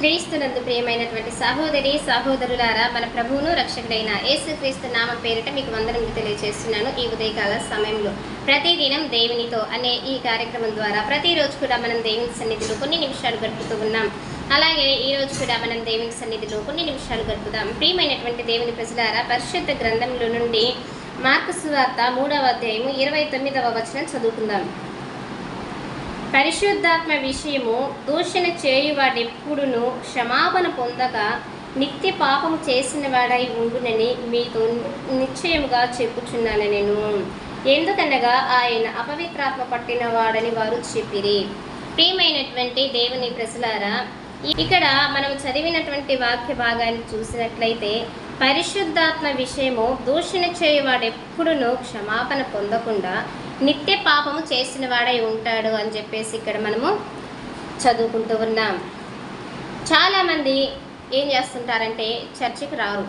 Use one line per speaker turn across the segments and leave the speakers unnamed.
క్రీస్తునందు ప్రియమైనటువంటి సహోదరి సహోదరులారా మన ప్రభువును రక్షకుడైన యేసుక్రీస్తు నామ పేరిట మీకు వందనములు తెలియజేస్తున్నాను. ఈ ఉదయకాల సమయంలో ప్రతిదినం దేవునితో అనే ఈ కార్యక్రమం ద్వారా ప్రతిరోజు కూడా మనం దేవుని సన్నిధిలో కొన్ని నిమిషాలు గడుపుతూ ఉన్నాం. అలాగే ఈ రోజు కూడా మనం దేవుని సన్నిధిలో కొన్ని నిమిషాలు గడుపుదాం. ప్రియమైనటువంటి దేవుని ప్రజలారా పరిశుద్ధ గ్రంథంలో నుండి మార్కు సువార్త మూడవ అధ్యాయము ఇరవై తొమ్మిదవ వచనం చదువుకుందాం. పరిశుద్ధాత్మ విషయము దూషణ చేయువాడెప్పుడును క్షమాపణ పొందక నిత్య పాపం చేసిన వాడై ఉండునని మీతో నిశ్చయముగా చెప్పుచున్నాను నేను. ఎందుకనగా ఆయన అపవిత్రాత్మ పట్టిన వాడని వారు చెప్పిరి. ప్రియమైనటువంటి దేవుని ప్రజలారా ఇక్కడ మనం చదివినటువంటి వాక్య భాగాన్ని చూసినట్లయితే పరిశుద్ధాత్మ విషయము దూషణ చేయవాడు ఎప్పుడునూ క్షమాపణ పొందకుండా నిత్య పాపము చేసిన వాడై ఉంటాడు అని చెప్పేసి ఇక్కడ మనము చదువుకుంటూ ఉన్నాం. చాలామంది ఏం చేస్తుంటారంటే చర్చికి రారు.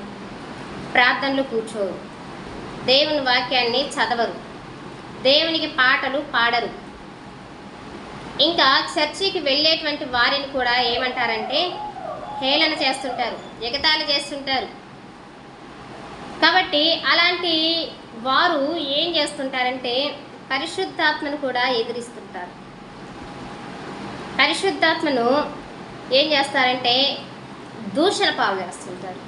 ప్రార్థనలు కూర్చోరు. దేవుని వాక్యాన్ని చదవరు. దేవునికి పాటలు పాడరు. ఇంకా చర్చికి వెళ్ళేటువంటి వారిని కూడా ఏమంటారంటే హేళన చేస్తుంటారు. ఎగతాళి చేస్తుంటారు. కాబట్టి అలాంటి వారు ఏం చేస్తుంటారంటే పరిశుద్ధాత్మను కూడా ఎదిరిస్తుంటారు. పరిశుద్ధాత్మను ఏం చేస్తారంటే దూషణ పాలు చేస్తుంటారు.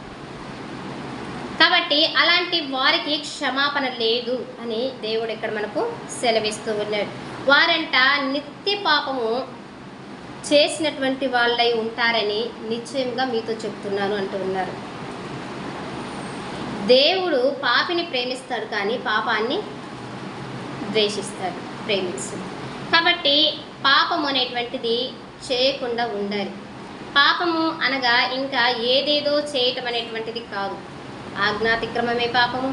కాబట్టి అలాంటి వారికి క్షమాపణ లేదు అని దేవుడు ఇక్కడ మనకు సెలవిస్తూ ఉన్నాడు. వారంట నిత్య పాపము చేసినటువంటి వాళ్ళై ఉంటారని నిశ్చయంగా మీతో చెప్తున్నాను అంటూ ఉన్నారు. దేవుడు పాపిని ప్రేమిస్తాడు కానీ పాపాన్ని ద్వేషిస్తారు ప్రేమిస్తారు. కాబట్టి పాపము అనేటువంటిది చేయకుండా ఉండాలి. పాపము అనగా ఇంకా ఏదేదో చేయటం అనేటువంటిది కాదు. ఆజ్ఞాతిక్రమమే పాపము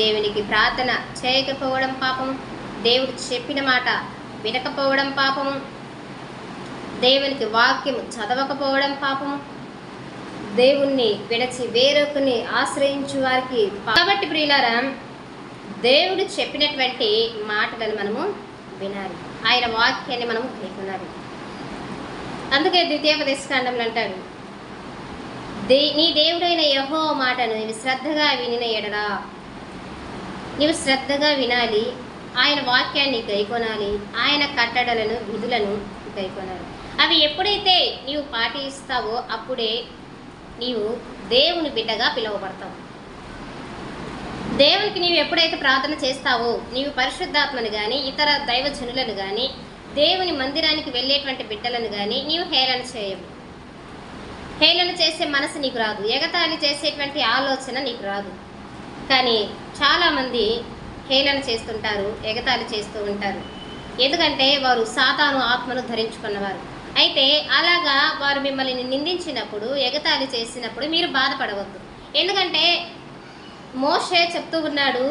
దేవునికి ప్రార్థన చేయకపోవడం పాపము దేవుడు చెప్పిన మాట వినకపోవడం పాపము దేవునికి వాక్యము చదవకపోవడం పాపము దేవుణ్ణి విడచి వేరొకరిని ఆశ్రయించు వారికి కాబట్టి ప్రియులారా దేవుడు చెప్పినటువంటి మాటలను మనము వినాలి. ఆయన వాక్యాన్ని మనము లేకునాలి అందుకే ద్వితీయోపదేశకాండంలో అంటాడు దే నీ దేవుడైన యహో మాటను నీవు శ్రద్ధగా వినిన ఎడరా నీవు శ్రద్ధగా వినాలి. ఆయన వాక్యాన్ని గైకొనాలి. ఆయన కట్టడలను విధులను గైకొనాలి. అవి ఎప్పుడైతే నీవు పాటిస్తావో అప్పుడే నీవు దేవుని బిడ్డగా పిలువబడతావు. దేవునికి నీవు ఎప్పుడైతే ప్రార్థన చేస్తావో నీవు పరిశుద్ధాత్మను కానీ ఇతర దైవజనులను కానీ దేవుని మందిరానికి వెళ్ళేటువంటి బిడ్డలను కానీ నీవు హేళన చేయవు. హేళన చేసే మనసు నీకు రాదు. ఎగతాళి చేసేటువంటి ఆలోచన నీకు రాదు. కానీ చాలామంది హేళన చేస్తుంటారు ఎగతాళి చేస్తూ ఉంటారు. ఎందుకంటే వారు సాతాను ఆత్మను ధరించుకున్నవారు. అయితే అలాగా వారు మిమ్మల్ని నిందించినప్పుడు ఎగతాళి చేసినప్పుడు మీరు బాధపడవద్దు. ఎందుకంటే మోషే చెప్తూ ఉన్నాడు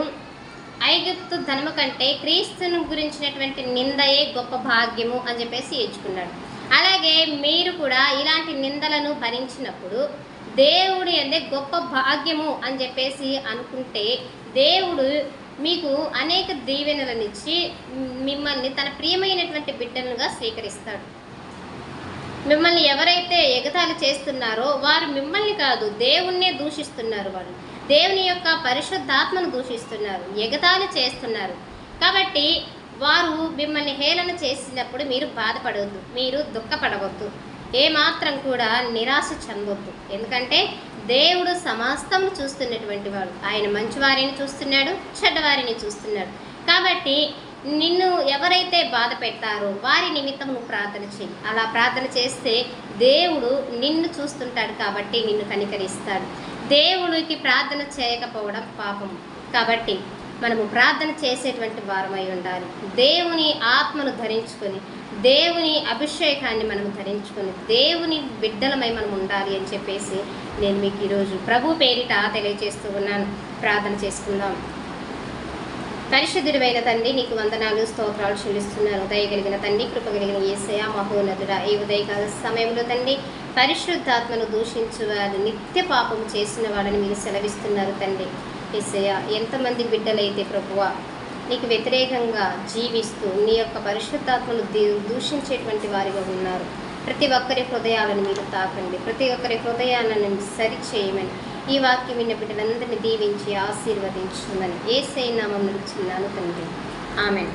ఐగుప్తు ధనము కంటే క్రీస్తును గురించినటువంటి నిందయే గొప్ప భాగ్యము అని చెప్పేసి ఎంచుకున్నాడు అలాగే మీరు కూడా ఇలాంటి నిందలను భరించినప్పుడు దేవుడి అంటే గొప్ప భాగ్యము అని చెప్పేసి అనుకుంటే దేవుడు మీకు అనేక దీవెనలనిచ్చి మిమ్మల్ని తన ప్రియమైనటువంటి బిడ్డలుగా స్వీకరిస్తాడు. మిమ్మల్ని ఎవరైతే ఎగతాళి చేస్తున్నారో వారు మిమ్మల్ని కాదు దేవుణ్ణే దూషిస్తున్నారు వాళ్ళు. దేవుని యొక్క పరిశుద్ధాత్మను దూషిస్తున్నారు ఎగతాళి చేస్తున్నారు. కాబట్టి వారు మిమ్మల్ని హేళన చేసినప్పుడు మీరు బాధపడవద్దు మీరు దుఃఖపడవద్దు. ఏమాత్రం కూడా నిరాశ చెందవద్దు ఎందుకంటే దేవుడు సమస్తం చూస్తున్నటువంటి వాడు. ఆయన మంచివారిని చూస్తున్నాడు చెడ్డవారిని చూస్తున్నాడు. కాబట్టి నిన్ను ఎవరైతే బాధ పెడతారో వారి నిమిత్తం నువ్వు ప్రార్థన చేయి అలా ప్రార్థన చేస్తే దేవుడు నిన్ను చూస్తుంటాడు కాబట్టి నిన్ను కనికరిస్తాడు. దేవుడికి ప్రార్థన చేయకపోవడం పాపం. కాబట్టి మనము ప్రార్థన చేసేటువంటి వారమై ఉండాలి. దేవుని ఆత్మను ధరించుకొని దేవుని అభిషేకాన్ని మనం ధరించుకొని దేవుని బిడ్డలమై మనం ఉండాలి అని చెప్పేసి నేను మీకు ఈరోజు ప్రభు పేరిట తెలియజేస్తూ ఉన్నాను. ప్రార్థన చేసుకుందాం. పరిశుద్ధుడైన తండ్రి నీకు వందనాలు స్తోత్రాలు చెల్లిస్తున్నాను. దయగలిగిన తండ్రి కృప కలిగిన ఏసయ మహోన్నతుడ ఈ ఉదయకాల సమయంలో తండ్రి పరిశుద్ధాత్మను దూషించు వారు నిత్య పాపం చేసిన వాడని మీరు సెలవిస్తున్నారు తండ్రి. ఏసయ ఎంతమంది బిడ్డలైతే ప్రభువ నీకు వ్యతిరేకంగా జీవిస్తూ నీ యొక్క పరిశుద్ధాత్మను దూషించేటువంటి వారిగా ఉన్నారు. ప్రతి ఒక్కరి హృదయాలను మీరు తాకండి. ప్రతి ఒక్కరి హృదయాలను సరి చేయమని ఈ వాక్యం విన్న బిడ్డలందరినీ దీవించి ఆశీర్వదించుందని ఏ నామం నిలుచున్నాను తండ్రి. ఆమెన్.